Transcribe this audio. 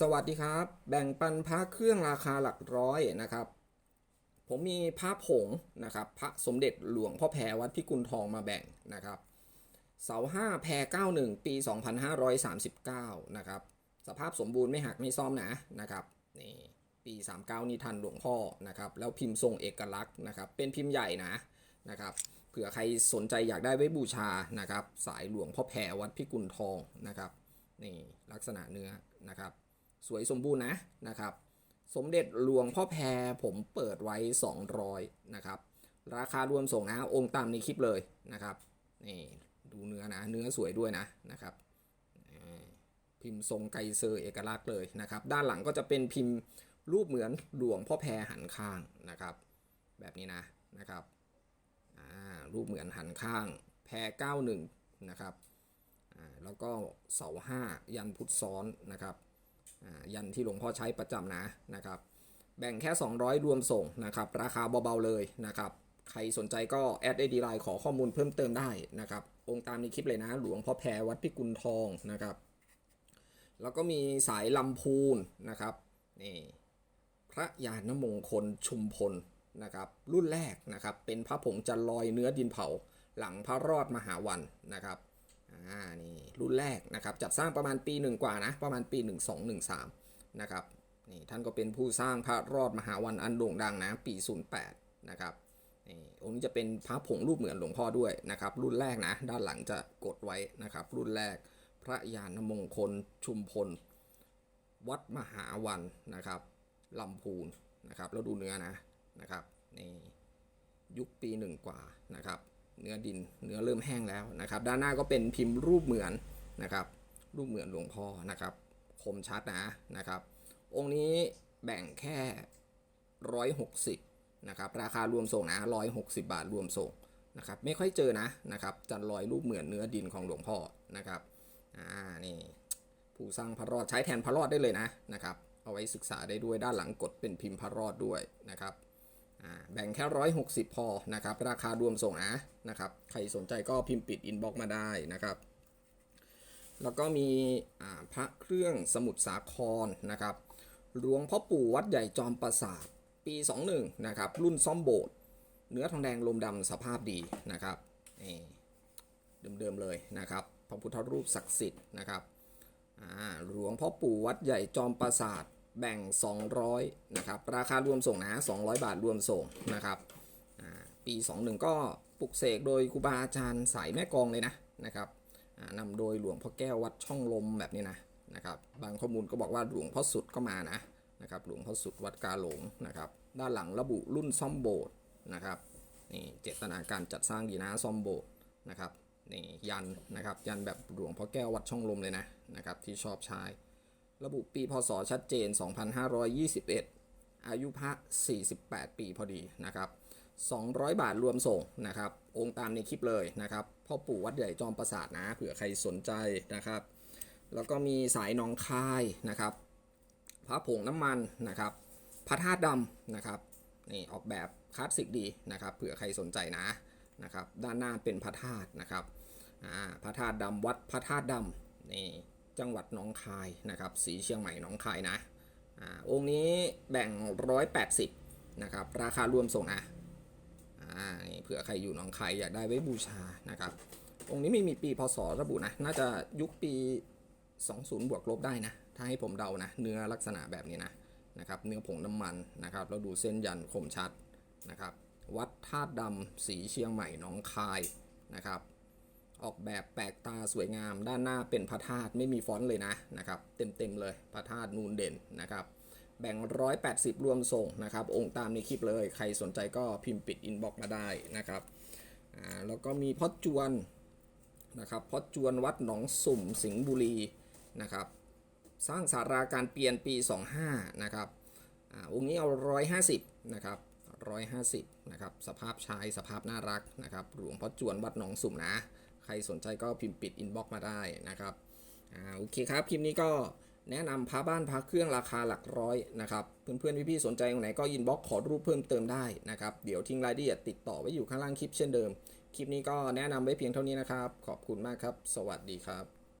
สวัสดีครับ แบ่งปันพระเครื่องราคาหลักร้อยนะครับ ผมมีพระผงนะครับพระสมเด็จหลวงพ่อแพรวัดพิกุลทองมาแบ่งนะครับเสาห้าแพร91 ปี 2539นะครับสภาพสมบูรณ์ไม่หักไม่ซ่อมนะนะครับนี่ปี 39 นี่ทันหลวงพ่อนะครับแล้วพิมพ์ทรงเอกลักษณ์นะครับเป็นพิมพ์ใหญ่นะนะครับเผื่อใครสนใจอยากได้ไว้บูชานะครับสายหลวงพ่อแพรวัดพิกุลทองนะครับนี่ลักษณะเนื้อนะครับ สวยสมบูรณ์นะนะครับ สมเด็จหลวงพ่อแพรผมเปิดไว้ 200 นะครับ ราคารวมส่งนะองค์ตามในคลิปเลยนะครับนี่ดูเนื้อนะเนื้อสวยด้วยนะนะครับพิมพ์ทรงไกเซอร์เอกลักษณ์เลยนะครับ ด้านหลังก็จะเป็นพิมพ์รูปเหมือนหลวงพ่อแพรหันข้างนะครับ แบบนี้นะนะครับรูปเหมือนหันข้าง แพร91 นะครับแล้วก็เสาห้ายันพุทธซ้อนนะครับ ยันที่หลวงพ่อใช้ประจำนะนะครับ แบ่งแค่ 200 รวมส่งนะครับ ราคาเบาๆเลยนะครับ ใครสนใจก็แอดไอดีไลน์ขอข้อมูลเพิ่มเติมได้นะครับ องค์ตามในคลิปเลยนะ หลวงพ่อแพรวัดพิกุลทองนะครับ แล้วก็มีสายลำพูนนะครับนี่พระยานมงคลชุมพลนะครับรุ่นแรกนะครับเป็นพระผงจันลอยเนื้อดินเผา หลังพระรอดมหาวันนะครับ อ่านี่รุ่นแรกนะครับจัดสร้างประมาณปีหนึ่งกว่านะประมาณปี 1213นะครับนี่ท่านก็เป็นผู้สร้างพระรอดมหาวันอันโด่งดังนะปี 08นะครับนี่องค์นี้จะเป็นพระผงรูปเหมือนหลวงพ่อด้วยนะครับรุ่นแรกนะด้านหลังจะกดไว้นะครับรุ่นแรกพระยานมงคลชุมพล วัดมหาวันนะครับลำพูนนะครับแล้วดูเนื้อนะนะครับนี่ยุคปีหนึ่งกว่านะครับ เนื้อดินเนื้อเริ่มแห้งแล้วนะครับ ด้านหน้าก็เป็นพิมพ์รูปเหมือนนะครับ รูปเหมือนหลวงพ่อนะครับ คมชัดนะนะครับ องค์นี้แบ่งแค่ร้อยหกสิบนะครับ ราคารวมส่งนะร้อยหกสิบาทรวมส่งนะครับ ไม่ค่อยเจอนะนะครับ จันลอยรูปเหมือนเนื้อดินของหลวงพ่อนะครับอ่านี่ผู้สร้างพระรอดใช้แทนพระรอดได้เลยนะนะครับ เอาไว้ศึกษาได้ด้วยด้านหลังกดเป็นพิมพ์พระรอดด้วยนะครับ แบ่งแค่ร้อยหกสิบพอนะครับ ราคารวมส่งนะนะครับ ใครสนใจก็พิมพ์ปิดอินบ็อกมาได้นะครับ แล้วก็มีพระเครื่องสมุทรสาครนะครับ หลวงพ่อปู่วัดใหญ่จอมปราสาทปี 21 นะครับ รุ่นซ่อมโบสถ์เนื้อทองแดงลมดำสภาพดีนะครับนี่เดิมๆเลยนะครับ พระพุทธรูปศักดิ์สิทธิ์นะครับหลวงพ่อปู่วัดใหญ่จอมปราสาท แบ่ง 200นะครับราคารวมส่งนะ200 บาทรวมส่งนะครับอ่าปี 21 ก็ปลุกเสกโดยครูบาอาจารย์สายแม่กองเลยนะนะครับนำโดยหลวงพ่อแก้ววัดช่องลมแบบนี้นะนะครับบางข้อมูลก็บอกว่าหลวงพ่อสุดก็มานะนะครับหลวงพ่อสุดวัดกาหลงนะครับด้านหลังระบุรุ่นซ่อมโบสถ์นะครับนี่เจตนาการจัดสร้างดีนะซ่อมโบสถ์นะครับนี่ยันนะครับยันแบบหลวงพ่อแก้ววัดช่องลมเลยนะนะครับที่ชอบใช้ ระบุปีพศชัดเจน 2521 อายุพระ 48 ปีพอดีนะครับ 200 บาทรวมส่งนะครับ องค์ตามในคลิปเลยนะครับ พ่อปู่วัดใหญ่จอมปราสาทนะ เผื่อใครสนใจนะครับ แล้วก็มีสายนองคายนะครับ พระผงน้ำมันนะครับ พระธาตุดำนะครับ นี่ออกแบบคลาสสิกดีนะครับ เผื่อใครสนใจนะนะครับ ด้านหน้าเป็นพระธาตุนะครับ อ่า พระธาตุดำวัดพระธาตุดำนี่ จังหวัดหนองคายนะครับ สีเชียงใหม่หนองคายนะอ่าองค์นี้แบ่ง 180นะครับ ราคารวมส่งนะอ่านี่เผื่อใครอยู่หนองคายอยากได้ไว้บูชานะครับ องค์นี้ไม่มีปีพศระบุนะ น่าจะยุคปี 20 บวกลบได้นะ ถ้าให้ผมเดานะ เนื้อลักษณะแบบนี้นะนะครับ เนื้อผงน้ำมันนะครับ เราดูเส้นยันคมชัดนะครับ วัดธาตุดำสีเชียงใหม่หนองคายนะครับ ออกแบบแปลกตาสวยงาม ด้านหน้าเป็นพระธาตุไม่มีฟอนต์เลยนะนะครับ เต็มๆเลยพระธาตุนูนเด่นนะครับ แบ่ง 180 รวมส่งนะครับ องค์ตามในคลิปเลย ใครสนใจก็พิมพ์ปิดอินบ็อกมาได้นะครับอ่าแล้วก็มีพ่อจวนนะครับพ่อจวนวัดหนองสุ่มสิงห์บุรีนะครับ สร้างสาราการเปลี่ยนปี 25 นะครับอาองค์นี้เอา 150 นะครับ150 นะครับ สภาพชายสภาพน่ารักนะครับ หลวงพ่อจวนวัดหนองสุ่มนะ ใครสนใจก็พิมพ์ปิดอินบ็อกมาได้นะครับอ่าโอเคครับ คลิปนี้ก็แนะนำพับ้านพักเครื่องราคาหลักร้อยนะครับ เพื่อนๆพี่ๆสนใจตรงไหนก็อินบ็อกขอรูปเพิ่มเติมได้นะครับ เดี๋ยวทิ้งรายละเอียดติดต่อไว้อยู่ข้างล่างคลิปเช่นเดิม คลิปนี้ก็แนะนำไว้เพียงเท่านี้นะครับ ขอบคุณมากครับ สวัสดีครับ